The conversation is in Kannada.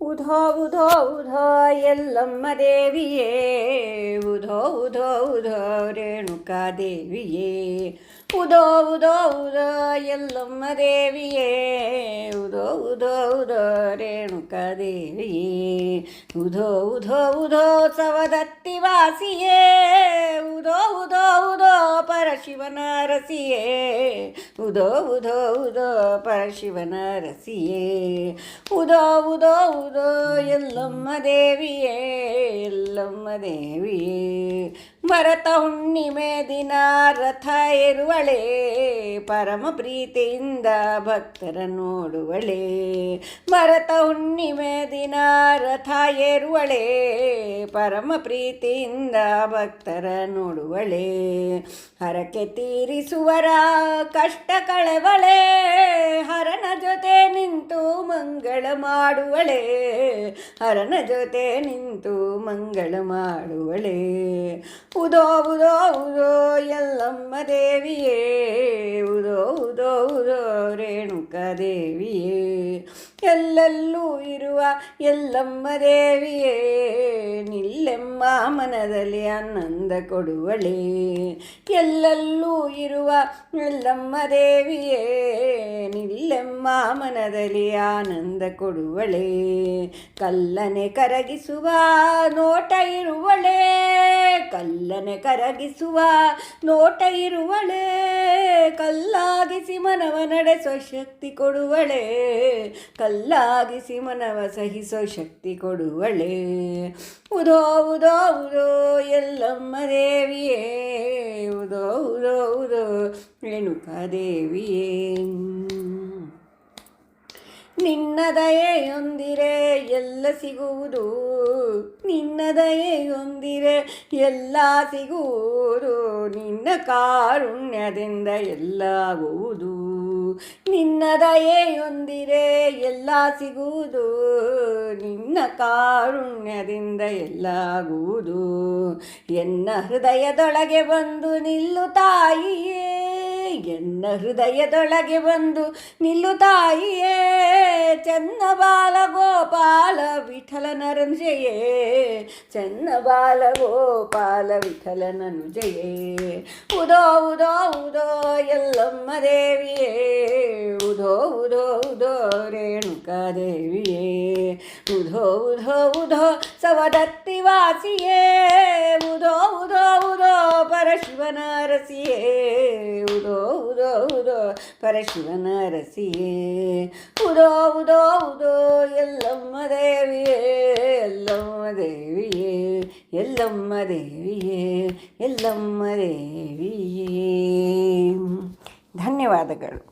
ಉಧೋ ಉಧೋ ಉಧೋ ಎಲ್ಲಮ್ಮ ದೇವಿಯೇ ಉಧೋ ಉಧೋ ಉಧೋ ರೇಣುಕಾ ದೇವಿಯೇ ಉಧೋ ಉಧೋ ಉಧೋ ಎಲ್ಲಮ್ಮ ದೇವಿಯೇ ಉಧೋ ಉಧೋ ಉಧೋ ರೇಣುಕಾ ದೇವಿಯೇ ಉಧೋ ಉಧೋ ಉಧೋ ಸವದತ್ತಿ ವಾಸಿಯೇ ಉಧೋ ಉಧೋ ಉಧೋ ಪರಶಿವನ ರಸಿಯೇ ಉಧೋ ಉಧೋ ಉಧೋ ಪರಶಿವನ ರಸಿಯೇ ಉದೋ ಉದೋ ಉದೋ ಎಲ್ಲಮ್ಮ ದೇವಿಯೇ ಎಲ್ಲಮ್ಮ ದೇವಿಯೇ ಭರತ ಹುಣ್ಣಿಮೆ ದಿನ ರಥ ಏರುವಳೆ, ಪರಮ ಪ್ರೀತಿಯಿಂದ ಭಕ್ತರ ನೋಡುವಳೆ. ಭರತ ಹುಣ್ಣಿಮೆ ದಿನ ರಥ ಏರುವಳೆ, ಪರಮ ಪ್ರೀತಿಯಿಂದ ಭಕ್ತರ ನೋಡುವಳೆ. ಹರಕೆ ತೀರಿಸುವರ ಕಷ್ಟ ಕಳೆವಳೆ ಹರನ ಜೊತೆ ನಿಂತು ಮಂಗಳ ಮಾಡುವಳೆ. ಹರನ ಜೊತೆ ನಿಂತು ಮಂಗಳ ಮಾಡುವಳೆ. ಉದೋ ಉದೋ ಉದೋ ಎಲ್ಲಮ್ಮ ದೇವಿಯೇ. ಉದೋ ಉದೋ ಉದೋ, ರೇಣುಕಾ ದೇವಿಯೇ. ಎಲ್ಲೆಲ್ಲೂ ಇರುವ ಎಲ್ಲಮ್ಮ ದೇವಿಯೇ. ನಿಲ್ಲೆಮ್ಮ ಮನದಲ್ಲಿ ಆನಂದ ಕೊಡುವಳೆ. ಎಲ್ಲೆಲ್ಲೂ ಇರುವ ಎಲ್ಲಮ್ಮ ದೇವಿಯೇ, ನಿಲ್ಲೆಮ್ಮ ಮನದಲ್ಲಿ ಆನಂದ ಕೊಡುವಳೆ. ಕಲ್ಲನೆ ಕರಗಿಸುವ ನೋಟ ಇರುವಳೆ. ಕಲ್ಲನೆ ಕರಗಿಸುವ ನೋಟ ಇರುವಳೆ. ಕಲ್ಲಾಗಿಸಿ ಮನವ ನಡೆಸೋ ಶಕ್ತಿ ಕೊಡುವಳೆ. ಕಲ್ಲಾಗಿಸಿ ಮನವ ಸಹಿಸೋ ಶಕ್ತಿ ಕೊಡುವಳೆ. ಉದೋ ಉದೋ ಉದೋ ಎಲ್ಲಮ್ಮ ದೇವಿಯೇ ಉದೋ ಉದೋ ಉದೋ ರೇಣುಕಾ ದೇವಿಯೇ ನಿನ್ನ ದಯೆಯೊಂದಿರೆ ಎಲ್ಲ ಸಿಗುವುದು. ನಿನ್ನ ದಯೆಯೊಂದಿರೆ ಎಲ್ಲ ಸಿಗುವುದು. ನಿನ್ನ ಕಾರುಣ್ಯದಿಂದ ಎಲ್ಲ ಆಗುವುದು ನಿನ್ನ ದಯೆಯೊಂದಿರೆ ಎಲ್ಲ ಸಿಗುವುದು. ನಿನ್ನ ಕಾರುಣ್ಯದಿಂದ ಎಲ್ಲಾಗುವುದು. ಎನ್ನ ಹೃದಯದೊಳಗೆ ಬಂದು ನಿಲ್ಲು ತಾಯಿಯೇ. ಎನ್ನ ಹೃದಯದೊಳಗೆ ಬಂದು ನಿಲ್ಲು ತಾಯಿಯೇ. ಚೆನ್ನ ಬಾಲ ಗೋಪಾಲ ವಿಠಲನರಂಜಯೇ ಚನ್ನ ಬಾಲ ಗೋಪಾಲ ವಿಠಲನನುಜಯೇ ಉದೋ ಉದೋ ಉದೋ ಎಲ್ಲಮ್ಮ ದೇವಿಯೇ ಉದೋ ಉದೋ ಉದೋ ರೇಣುಕಾ ದೇವಿಯೇ ಉಧೋ ಉಧೋ ಉಧೋ ಸವದತ್ತಿ ವಾಸಿಯೇ ಉಧೋ ಉಧೋ ಉಧೋ ಪರಶಿವನ ರಸಿಯೇ ಉದೋ ಉದೋ ಉದೋ ಪರಶಿವನ ರಸಿಯೇ ಉದೋ ಉದೋ ಉದೋ ಎಲ್ಲಮ್ಮ ದೇವಿಯೇ ಎಲ್ಲಮ್ಮ ದೇವಿಯೇ ಎಲ್ಲಮ್ಮ ದೇವಿಯೇ ಎಲ್ಲಮ್ಮ ದೇವಿಯೇ. ಧನ್ಯವಾದಗಳು.